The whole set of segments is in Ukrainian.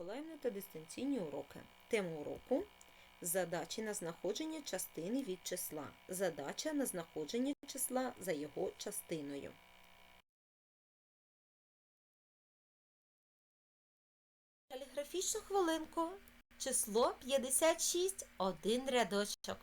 Миколаївна та дистанційні уроки. Тема уроку задачі на знаходження частини від числа. Задача на знаходження числа за його частиною. Каліграфічну хвилинку. Число 56, один рядочок.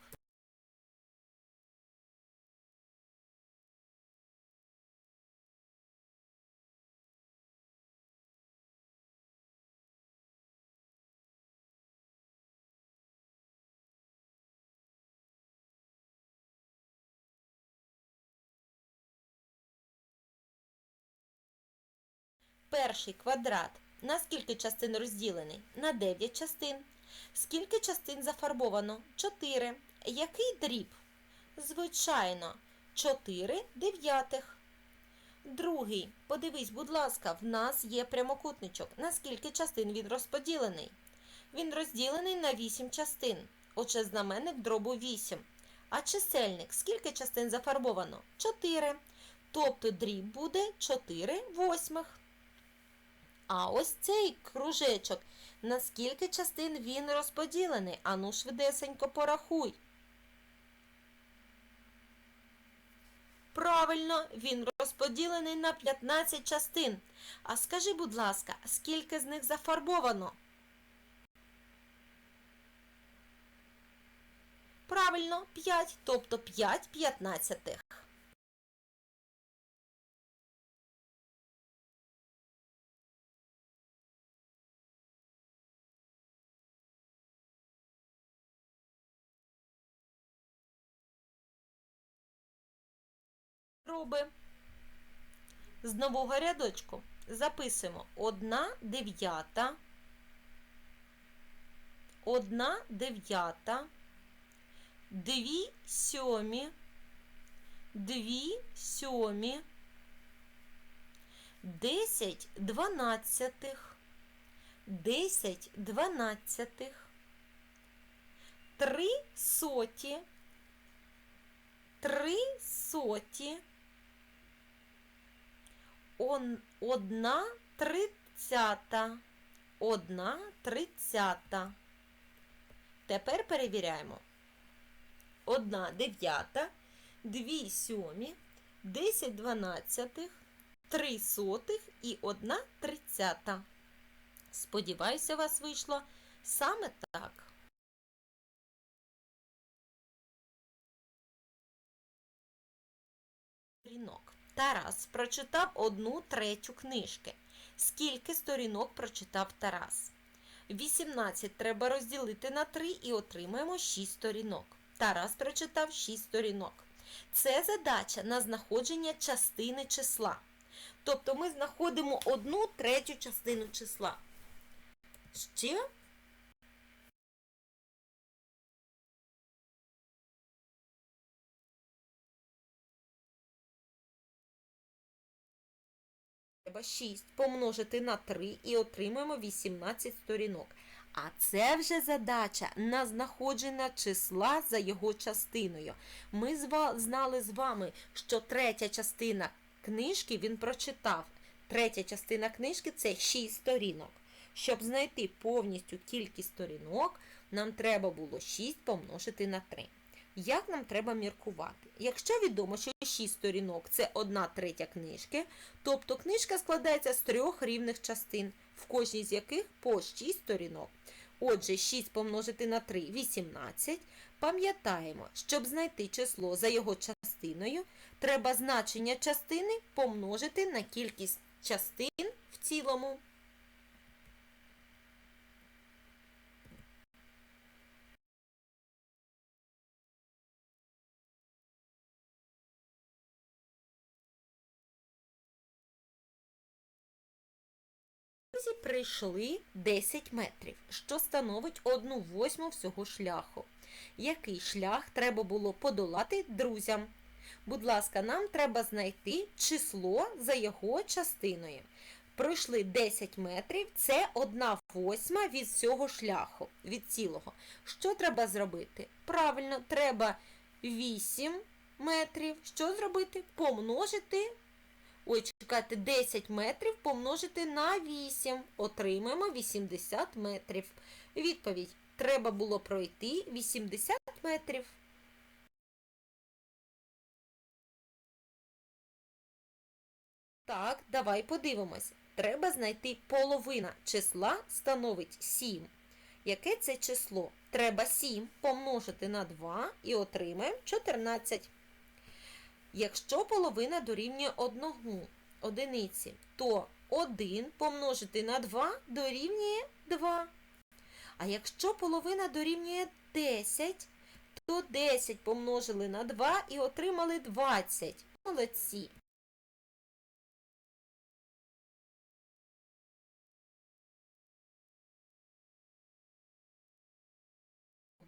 Перший квадрат на скільки частин розділений? На 9 частин. Скільки частин зафарбовано? 4. Який дріб? Звичайно, 4 дев'ятих. Другий. Подивись, будь ласка, в нас є прямокутничок. На скільки частин він розподілений? Він розділений на 8 частин. Отже, знаменник дробу 8. А чисельник скільки частин зафарбовано? 4. Тобто дріб буде 4 восьмих. А ось цей кружечок. На скільки частин він розподілений? Ану швидесенько порахуй. Правильно, він розподілений на 15 частин. А скажи, будь ласка, скільки з них зафарбовано? Правильно, 5, тобто 5 п'ятнадцятих. Роби. З нового рядочку. Записуємо. 1 дев'ята, 1 дев'ята, 2 сьомі, 2 сьомі, 10 дванадцятих, 10 дванадцятих, 3 соті, 3 соті, он, одна тридцята. Одна тридцята. Тепер перевіряємо. Одна дев'ята, дві сьомі, десять дванадцятих, три сотих і одна тридцята. Сподіваюся, у вас вийшло саме так. Сторінок. Тарас прочитав одну третю книжки. Скільки сторінок прочитав Тарас? 18 треба розділити на 3 і отримаємо 6 сторінок. Тарас прочитав 6 сторінок. Це задача на знаходження частини числа. Тобто ми знаходимо одну третю частину числа. Ще Треба 6 помножити на 3 і отримаємо 18 сторінок. А це вже задача на знаходження числа за його частиною. Ми знали з вами, що третя частина книжки він прочитав. Третя частина книжки це 6 сторінок. Щоб знайти повністю кількість сторінок, нам треба було 6 помножити на 3. Як нам треба міркувати? Якщо відомо, що 6 сторінок це 1 третя книжки, тобто книжка складається з трьох рівних частин, в кожній з яких по 6 сторінок. Отже, 6 помножити на 3 18. Пам'ятаємо, щоб знайти число за його частиною, треба значення частини помножити на кількість частин в цілому. Друзі прийшли 10 метрів, що становить 1 восьму всього шляху. Який шлях треба було подолати друзям? Будь ласка, нам треба знайти число за його частиною. Пройшли 10 метрів, це 1 восьма від всього шляху, від цілого. Що треба зробити? Правильно, треба 8 метрів. Що зробити? Помножити Ой, чекайте, 10 метрів помножити на 8. Отримаємо 80 метрів. Відповідь. Треба було пройти 80 метрів. Так, давай подивимось. Треба знайти половина числа становить 7. Яке це число? Треба 7 помножити на 2 і отримаємо 14. Якщо половина дорівнює 1 одиниці, то 1 помножити на 2 дорівнює 2. А якщо половина дорівнює 10, то 10 помножили на 2 і отримали 20. Молодці.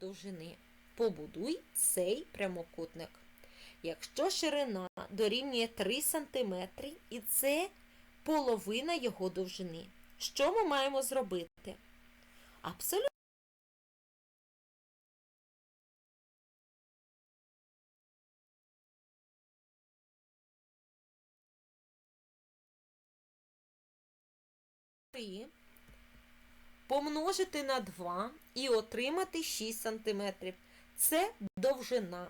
довжини. Побудуй цей прямокутник. Якщо ширина дорівнює 3 см і це половина його довжини, що ми маємо зробити? Абсолютно. Помножити на 2 і отримати 6 см. Це довжина.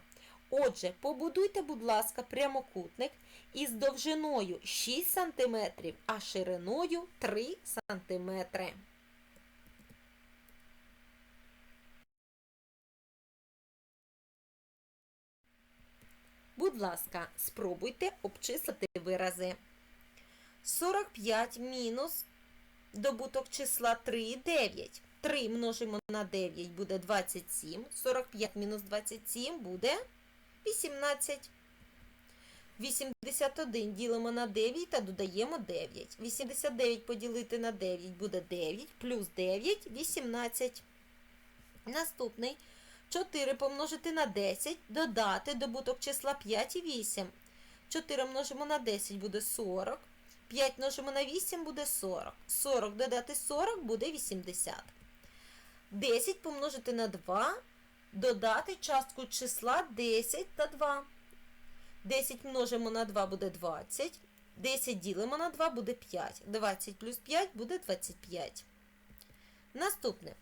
Отже, побудуйте, будь ласка, прямокутник із довжиною 6 см, а шириною 3 см. Будь ласка, спробуйте обчислити вирази. 45 мінус добуток числа 3 і 9. 3 множимо на 9 буде 27. 45 мінус 27 буде 18. 81 ділимо на 9 та додаємо 9. 89 поділити на 9 буде 9, плюс 9 18. Наступний 4 помножити на 10, додати добуток числа 5 і 8. 4 множимо на 10 буде 40. 5 множимо на 8 буде 40. 40 додати 40 буде 80. 10 помножити на 2, додати частку числа 10 та 2. 10 множимо на 2 буде 20. 10 ділимо на 2 буде 5. 20 плюс 5 буде 25. Наступне.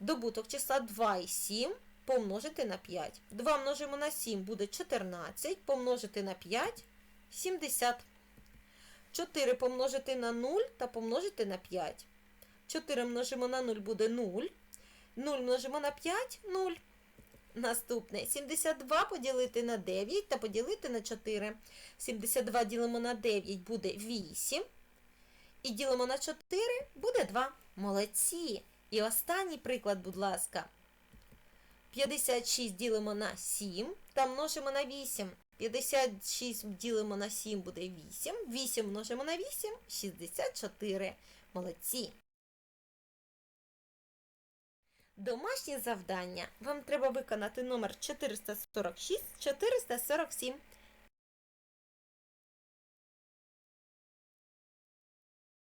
Добуток числа 2 і 7 помножити на 5. 2 множимо на 7 буде 14, помножити на 5 70. 4 помножити на 0 та помножити на 5. 4 множимо на 0 буде 0. 0 множимо на 5 0. Наступне 72 поділити на 9 та поділити на 4. 72 ділимо на 9 буде 8. І ділимо на 4 буде 2. Молодці. І останній приклад, будь ласка. 56 ділимо на 7 та множимо на 8. 56 ділимо на 7 буде 8. 8 множимо на 8 64. Молодці. Домашнє завдання. Вам треба виконати номер 446 447.